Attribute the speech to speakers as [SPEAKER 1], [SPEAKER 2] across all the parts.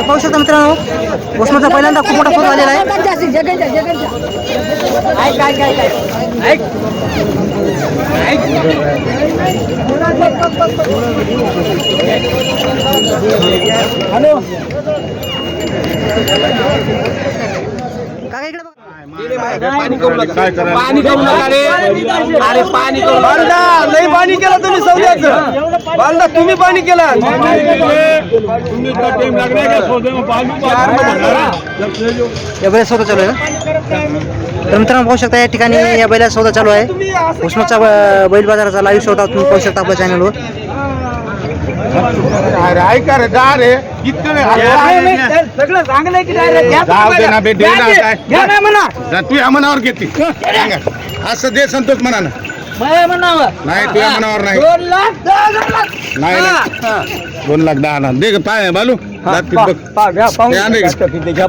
[SPEAKER 1] पाहू शकता मित्रांनो उस्माचा पहिल्यांदा खूप मोठा फोन आलेला आहे
[SPEAKER 2] पाणी करू नका. रे. अरे पाणी करू बांधा लई पाणी केलं तुम्ही सौद्याचं. बांधा तुम्ही पाणी केलं.
[SPEAKER 1] या बैला सौदा चालू आहे का तर मित्रांनो पाहू शकता या ठिकाणी या बैला सौदा चालू आहे. उस्माचा ब- बैल बाजाराचा लाईव्ह सौदा तुम्ही पाहू शकता आपल्या चॅनलवर
[SPEAKER 3] रे जा रे इतकं.
[SPEAKER 2] सगळं चांगलं की.
[SPEAKER 3] जाऊ दे ना बे, दे ना काय.
[SPEAKER 2] ना म्हणा
[SPEAKER 3] जा, तू या मनावर घेते असं दे संतोष
[SPEAKER 2] माझ्या मनावर
[SPEAKER 3] नाही तुझ्या मनावर नाही
[SPEAKER 2] दोन लाख दहा हजार लाख
[SPEAKER 3] नाही
[SPEAKER 2] हा,
[SPEAKER 3] नाही.
[SPEAKER 2] हा.
[SPEAKER 3] दोन लाख दहा लाख दे ग, पाय बालू
[SPEAKER 2] हा,
[SPEAKER 3] बघ.
[SPEAKER 2] पा- घ्या,
[SPEAKER 3] ते आणले
[SPEAKER 2] घ्या, घ्या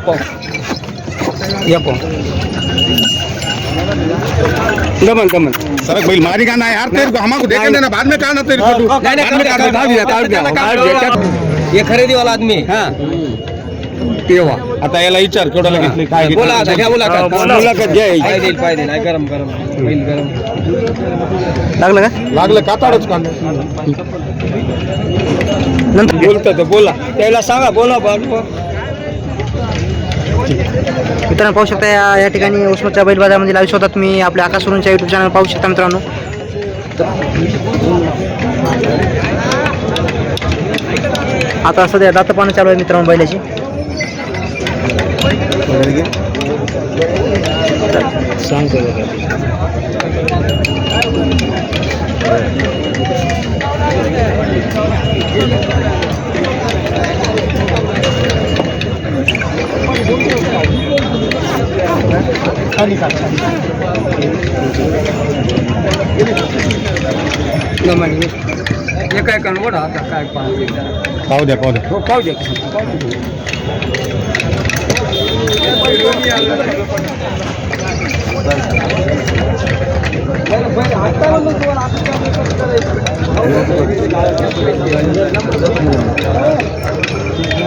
[SPEAKER 3] बैल बाद में कहना तेरी फोटो
[SPEAKER 2] नाही, नाही,
[SPEAKER 3] बाद में
[SPEAKER 2] काढ
[SPEAKER 3] काढ
[SPEAKER 2] द्या, काढ द्या, काढ द्या, काढ द्या, काढ द्या. हे खरेदी वाला आदमी। हा। तेव्हा
[SPEAKER 3] आता याला विचार केवढ्याला घेतली काय?
[SPEAKER 2] बोला आता घ्या मुलाखत
[SPEAKER 3] मुलाखत घ्या
[SPEAKER 2] पाय देईल पाय देईल गरम गरम होईल गरम।
[SPEAKER 1] लागलं का?
[SPEAKER 3] लागलं काताडच काढ
[SPEAKER 1] नंतर
[SPEAKER 2] बोलतो तर बोला. त्याला सांगा बोला बाबा.
[SPEAKER 1] मित्रांनो पाहू शकता या या ठिकाणी उस्माच्या बैल बाजारामध्ये लाईव्ह सौदा मी आपल्या आकाश सुरूंच्या युट्यूब चॅनल पाहू शकता मित्रांनो. आता सध्या दात पाणी चालू आहे मित्रांनो बैलाची.
[SPEAKER 2] सांगतो काय कन्वर्ट आता काय पाहते
[SPEAKER 3] पाहू द्या पाहू द्या
[SPEAKER 2] हो पाहू द्या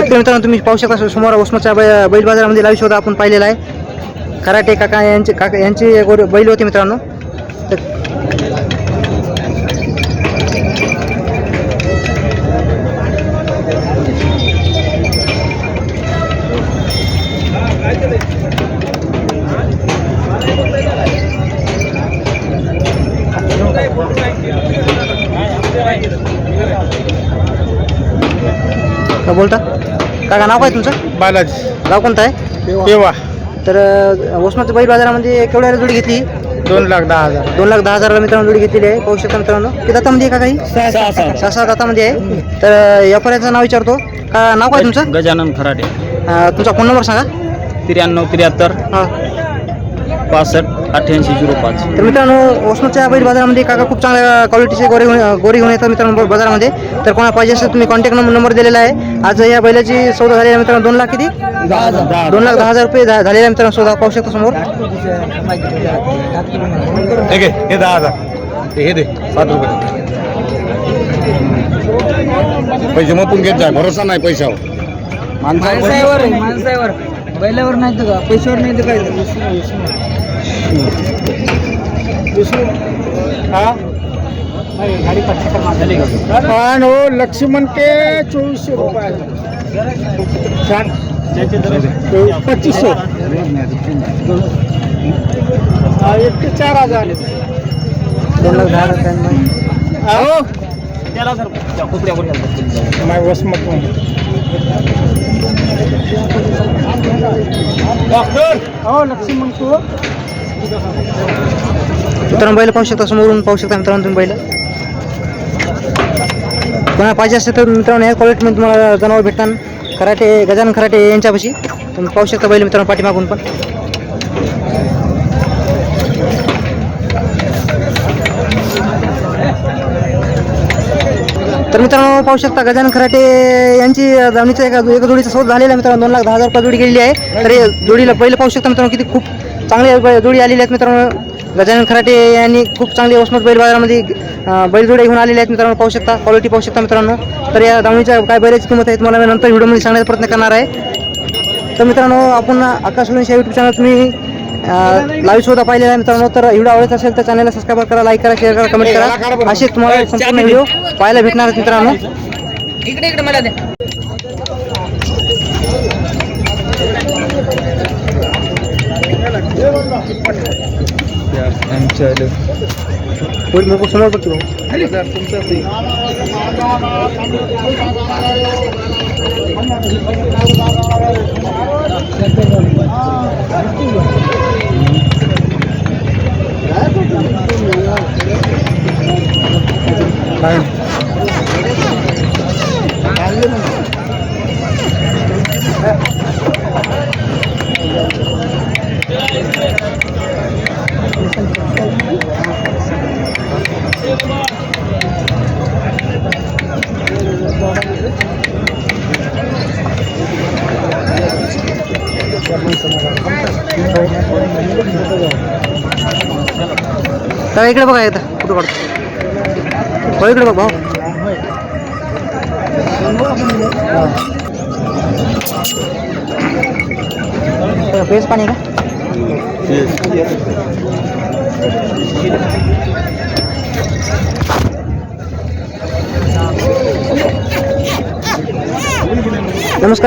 [SPEAKER 1] शेतकरी मित्रांनो तुम्ही पाहू शकता समोर उस्माच्या बैल बाजारामध्ये लाईव्ह शोधा आपण पाहिलेला आहे. कराटे काका यांचे काका यांची गोर- बैल होती मित्रांनो. तर का बोलता? काका नाव काय तुमचं?
[SPEAKER 3] बालाजी.
[SPEAKER 1] गाव कोणतं आहे?
[SPEAKER 3] तेव्हा
[SPEAKER 1] तर उस्माच्या बैल बाजारामध्ये केवढ्याला जोडी घेतली?
[SPEAKER 3] दोन लाख दहा हजार.
[SPEAKER 1] दोन लाख दहा हजाराला मित्रांनो जोडी घेतलेली आहे. पाहू शकता मित्रांनो. किती दातामध्ये आहे का काही सहा सहा. दातामध्ये आहे. तर व्यापाऱ्याचं नाव विचारतो. का नाव काय तुमचं?
[SPEAKER 2] गजानन खराटे
[SPEAKER 1] अं, तुमचा फोन नंबर सांगा.
[SPEAKER 2] त्र्याण्णव त्र्याहत्तर.
[SPEAKER 1] हां.
[SPEAKER 2] पासष्ट. अठ्ठ्याऐंशी झिरो पाच.
[SPEAKER 1] तर मित्रांनो उस्माच्या बैल बाजारामध्ये काका खूप चांगल्या क्वालिटीचे गोरे घेऊन गोरी घेऊन येतात मित्रांनो बाजारामध्ये. तर कोणा पाहिजे असेल तुम्ही कॉन्टॅक्ट नंबर नंबर दिलेला आहे. आज या बैलाची सौदा झालेली आहे मित्रांनो दोन लाख किती? दोन लाख दहा हजार रुपये झा- झालेला आहे मित्रांनो सौदा पाहू शकता समोर.
[SPEAKER 3] ठीक आहे हे दहा हजार. हे दे सात रुपये. पैसे मपून घेत जा भरोसा नाही पैशावर.
[SPEAKER 2] माणसावर माणसावर. बैलावर नाही तर का पैशावर नाही तर काय?
[SPEAKER 3] पान हो लक्ष्मण के चोवीसशे रुपये। पच्चीस। सौ एक ते चार हजार।
[SPEAKER 1] दोन लाख दहा हजार रुपये
[SPEAKER 3] मैं वसमत हूँ
[SPEAKER 4] हो लक्ष्मण को।
[SPEAKER 1] मित्रांनो बैल पाहू शकता समोरून पाहू शकता मित्रांनो तुम्ही बैल. कोणाला पाहिजे असेल तर मित्रांनो या क्वालिटीमध्ये तुम्हाला जनावर भेटतात खराटे गजानन खराटे यांच्यापाशी. तुम्ही पाहू शकता बैल मित्रांनो पाठीमागून पण. तर मित्रांनो पाहू शकता गजानन खराटे यांची दावणीचा एका एका जोडीचा शोध झालेला आहे मित्रांनो. दोन लाख दहा हजार रुपये जोडी गेलेली आहे. तर हे जोडीला पहिलं पाहू शकता मित्रांनो किती खूप चांगली जोडी आलेली आहेत मित्रांनो. गजानन खराटे यांनी खूप चांगली वसमत बैल बाजारामध्ये बैलजोड्या घेऊन आलेल्या आहेत मित्रांनो. पाहू शकता क्वालिटी पाहू शकता मित्रांनो. तर या दावणीच्या काय बैलाची किंमत आहे तुम्हाला मी नंतर व्हिडिओमध्ये सांगण्याचा प्रयत्न करणार आहे. तर मित्रांनो आपण आकाश यूट्यूब चॅनल तुम्ही लाईव्ह सुद्धा पाहिलेला आहे मित्रांनो. तर व्हिडिओ आवडत असेल तर चॅनलला सबस्क्राईब करा लाईक करा शेअर करा कमेंट करा. असे तुम्हाला संपूर्ण व्हिडिओ पाहायला भेटणार आहेत मित्रांनो.
[SPEAKER 5] इकडे इकडे मला द्या
[SPEAKER 1] पुढे मोकळं समोर बघतो भाऊ. तर इकडे बघा एकदा कुठं काढतो हो इकडे बघ भाऊ पेस पाणी का नमस्कार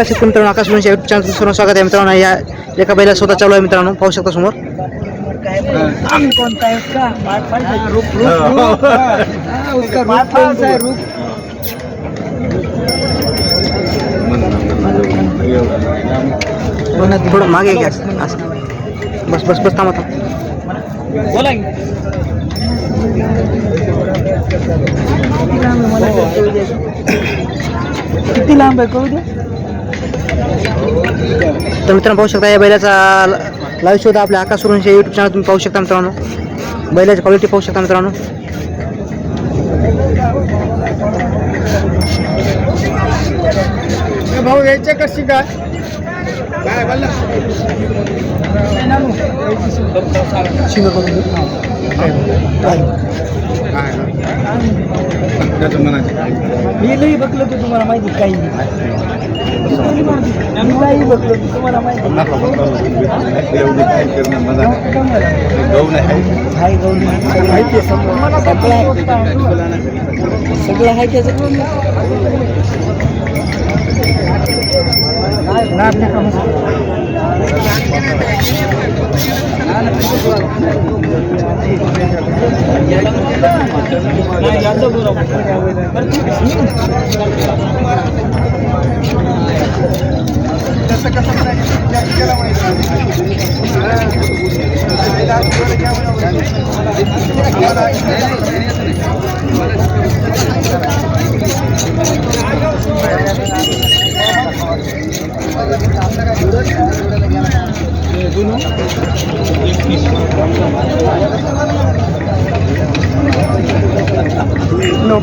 [SPEAKER 1] शेतकरी मित्रांनो आकाश मुंशी युट्यूब चॅनल सर्व स्वागत आहे. मित्रांनो या एका बैला स्वतः चालू आहे मित्रांनो. पाहू शकता समोर. थोडं मागे घ्या. असं. बस बस बस थांबा थांब.
[SPEAKER 5] बोला.
[SPEAKER 4] किती लांब आहे कळू दे.
[SPEAKER 1] तर मित्रांनो पाहू शकता या बैलाचा लाईव्ह शोध आपल्या आकाश सुरूंचे यूट्यूब चॅनल तुम्ही पाहू शकता मित्रांनो. बैलाची क्वालिटी पाहू शकता मित्रांनो.
[SPEAKER 4] भाऊ यायचे कशी काय मी लई बघलो की तुम्हाला माहिती काही मी नाही बघलो की तुम्हाला माहिती हाय गौरी माहिती आहे समजा. सगळं आहे. सगळं आहे त्याचं नाद नका म्हणू. लोकायला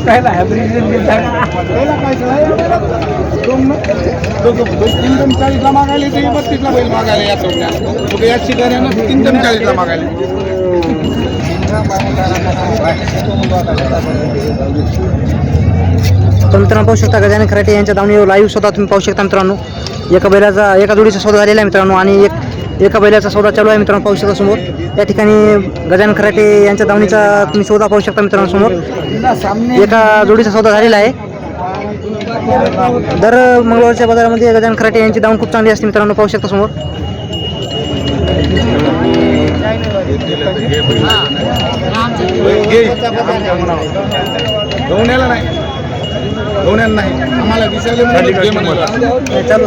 [SPEAKER 4] हायब्रिड तीन दोन चाळीसला मागायला ते बत्तीसला बैल मागायला या चौकड्या याची गाड्यानं तीन दोन चाळीसला मागायला
[SPEAKER 1] तर मित्रांनो पाहू शकता गजानन खराटे यांच्या दावणीवर लाईव्ह स्वतः तुम्ही पाहू शकता मित्रांनो. एका बैलाचा एका जोडीचा सौदा झालेला आहे मित्रांनो आणि एक एका बैलाचा सौदा चालू आहे मित्रांनो पाहू शकता समोर या ठिकाणी गजानन खराटे यांच्या दावणीचा तुम्ही सौदा पाहू शकता मित्रांनो समोर एका जोडीचा सौदा झालेला आहे. दर मंगळवारच्या बाजारामध्ये गजानन खराटे यांची दावण खूप चांगली असते मित्रांनो पाहू शकता समोर.
[SPEAKER 4] नाही. आम्हाला दिसायला.
[SPEAKER 1] चालू.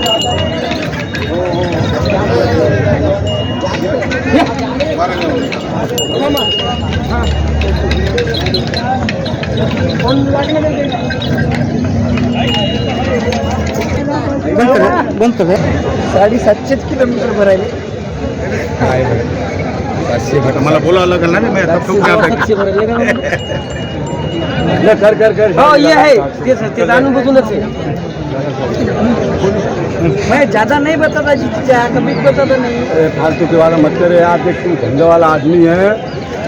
[SPEAKER 1] कर
[SPEAKER 4] साडेसातशेच किलोमीटर भरायले
[SPEAKER 2] मला बोलावं लागेल ना मी आता खूप
[SPEAKER 4] सातशे भरायले कर कर कर हो ये है ते ते जाणून बघूनच आहे मैं ज़्यादा नहीं बताता जी कभी बताता नहीं।
[SPEAKER 3] फालतू की वाला मत करे आप एक धंधे वाला आदमी है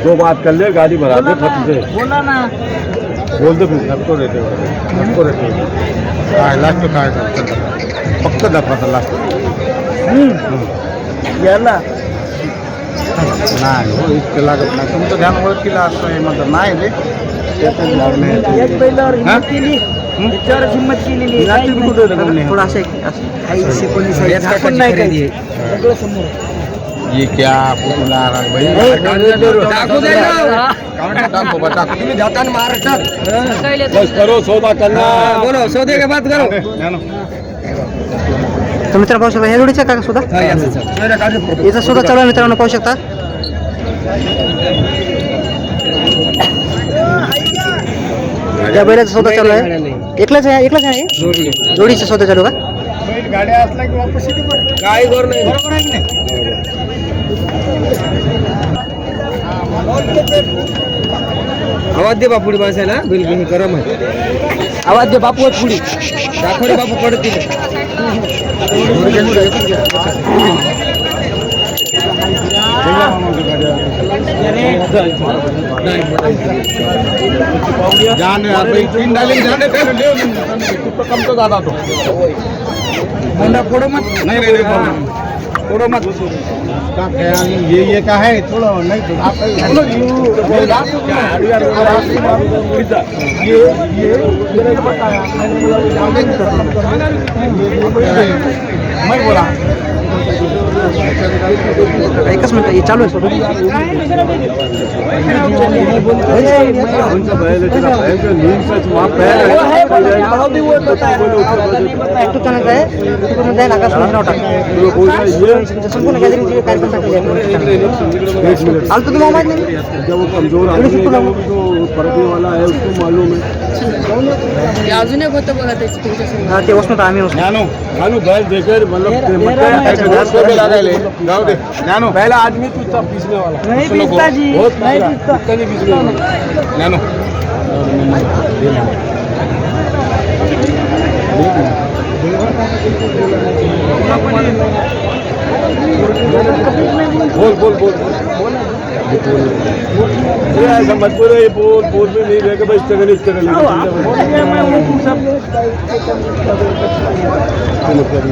[SPEAKER 3] दो बात कर ले गाड़ी भरा दे फट से
[SPEAKER 4] बोला ना।
[SPEAKER 3] बोल दे फिर सबको रहते हो सबको रहते हो काय लास्ट काय फक्त दाखवा लास्ट
[SPEAKER 4] याला
[SPEAKER 3] नाही हो इतकं लागत नाही तुमचं ध्यान ओळखीला असतं म्हणतात नाही रे त्याचं
[SPEAKER 4] एक बैलावर हिंमत केली त्याच्यावर हिंमत केलेली आहे. काही?
[SPEAKER 1] थोडं असं आहे,
[SPEAKER 4] कोणी सांगितलं. झाकून नाही काही. सगळं समोर.
[SPEAKER 3] ये क्या पुतला भाई
[SPEAKER 4] टाकू दे ना.
[SPEAKER 3] टाको बा टाको
[SPEAKER 4] तुम्ही जाताना महाराष्ट्रात?
[SPEAKER 3] बस करो सौदा करना
[SPEAKER 4] बोलो सौदे के बात करो.
[SPEAKER 1] तर मित्रांनो पाहू शकता ह्या जोडीचा का सुद्धा याचा सुद्धा चालू आहे मित्रांनो पाहू शकता. या बैलाचा सौदा चालू आहे? एकलाच आहे एकलाच आहे? जोडीचा सौदा चालू का?
[SPEAKER 3] गाड्या असल्या की वापस
[SPEAKER 4] नाही. आवाज दे बापुडी माणसाला बिल बिल गरम आहे. आवाज दे बापू पुढी दाखवले बापू पडत
[SPEAKER 3] जाने तीन डाले जाने तो कम तो ज्यादा तो
[SPEAKER 4] होंडा फोडो मत.
[SPEAKER 3] नहीं नहीं
[SPEAKER 4] फोडो मत.
[SPEAKER 3] ये ये का है थोड़ा नहीं ये ये मैं बोला.
[SPEAKER 1] एकच मिनिट हे चालू आहे सौदा संपूर्ण कार्यक्रम तुम्ही नाही
[SPEAKER 3] है पढ़ने वाला है उसको मालूम है।
[SPEAKER 5] अजून एक होतं बघा त्याची तुमच्यासमोर.
[SPEAKER 1] हा, ते वसंत आम्ही वसंत
[SPEAKER 3] ज्ञानो ज्ञानो बैल देकर मतलब गाँव दे. ज्ञानो. पहला आदमी तू सब पीसने वाला
[SPEAKER 4] नहीं पीसता जी
[SPEAKER 3] बहुत
[SPEAKER 4] नहीं
[SPEAKER 3] पीसता
[SPEAKER 4] पीसता
[SPEAKER 3] कहीं पीसने वाला ज्ञानो बोल बोल बोल बोल ये ऐसा मत बोलो ये बोल बोल भी नहीं रहेगा भाई स्ट्रगल ही। स्ट्रगल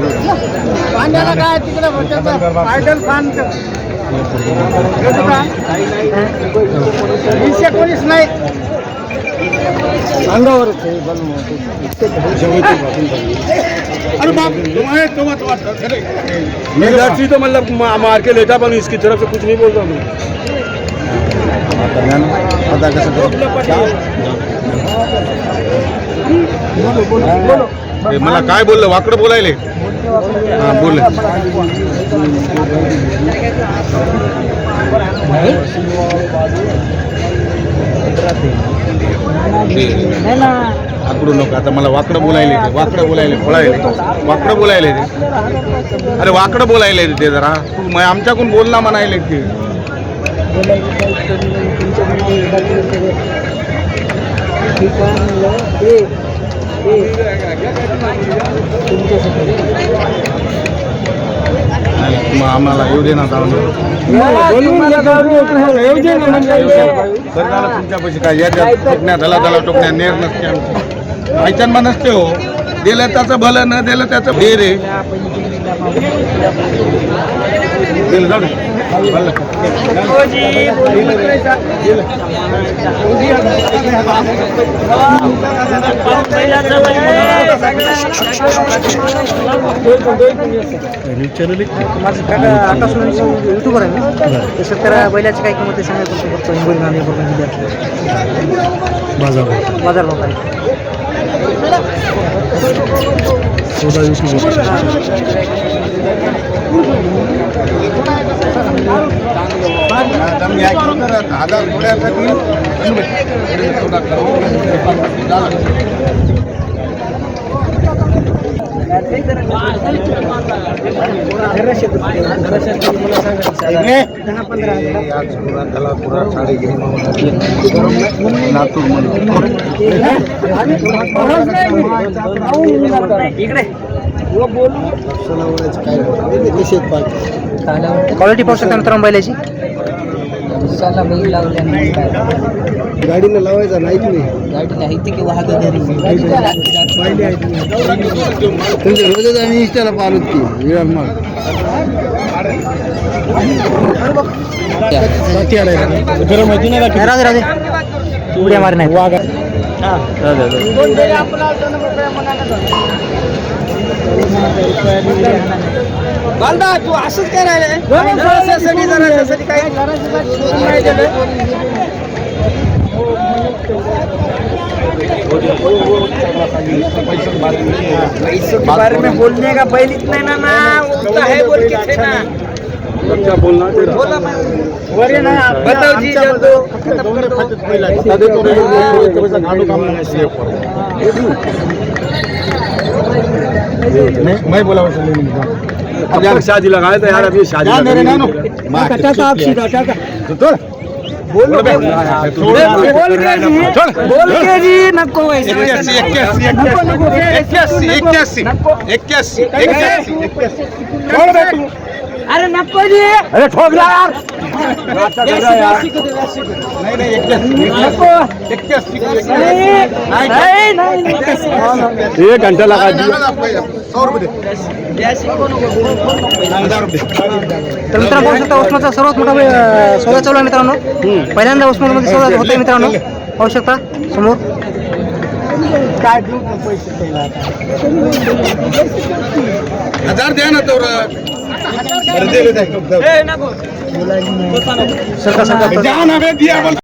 [SPEAKER 4] पांड्याला काय तिकडे पायडल फान वीस एकोणीस नाही। अंगावरच आहे
[SPEAKER 3] अरे बाप तुम्हारे तो मत अरे मैं दर्शी तो मतलब मा- मार के लेता पण इसकी तरफ से कुछ नहीं बोलता मैं। पता कसं मला काय बोललं? वाकडं बोलायले. हां बोल आकडू नको. आता मला वाकडं बोलायले ते वाकडं बोलायले बोलायले वाकडं बोलायले ते. अरे वाकडं बोलायले ते जरा. तू आमच्याकडून बोल म्हणायले ते. मग आम्हाला येऊ दे ना जाऊन. बरं झालं काय याच्या टोकण्या दला दला टोकण्या नेर नसते आमची. आयच्यान नसते हो. दिलं त्याचं भलं न दिलं त्याचं दे जाऊ
[SPEAKER 1] माझं काका युट्यूबर आहे मी तर शेतकऱ्या बैलाची काय किंमत आहे सांगा तुमचं फक्त हिंगोली नांदे बाजार बाजार भाव काय?
[SPEAKER 3] आता मी ऐकलं तर दहा थोड्यासाठी
[SPEAKER 1] क्वालिटी पाहू शकता मित्रांनो बैलाची
[SPEAKER 4] गाडीनं लावायचा नाही तुम्ही तुमच्या रोजच आम्ही इंस्टाला पाहलो की विराट
[SPEAKER 1] राधे राधे उड्या मारे नाही.
[SPEAKER 2] बालदा तू असंच काय राहिले जराशासाठी जराशासाठी काय नाही दिलं. बारे में बोलने का बैल इतना ना ना उल्टा है बोल के थे ना। बोला मैं। बताओ जी जब तो खत्म कर दो।
[SPEAKER 3] मैं बोला
[SPEAKER 2] अब शादी लगाया था यार अभी शादी
[SPEAKER 3] मेरे नानो
[SPEAKER 2] आप सीधा क्या बोल
[SPEAKER 3] बोल
[SPEAKER 2] बोल के जी बोल के जी नको
[SPEAKER 3] एक्क्याऐंशी एक्क्याऐंशी एक्क्याऐंशी एक्क्याऐंशी एक्क्याऐंशी
[SPEAKER 2] अरे नको जी अरे ठोकला यार
[SPEAKER 3] नाही नाही एक्क्याऐंशी एक्क्याऐंशी
[SPEAKER 2] नहीं नहीं नहीं एक घंटा लगा
[SPEAKER 3] सौ रुपये दे दहा रुपये
[SPEAKER 1] तर मित्रांनो पाहू शकता उस्माचा सर्वात मोठा सौदा चालू आहे मित्रांनो पहिल्यांदा उस्मानमध्ये सौदा होतोय मित्रांनो पाहू शकता समोर
[SPEAKER 3] हजार द्या ना द्या बे, द्या बोल.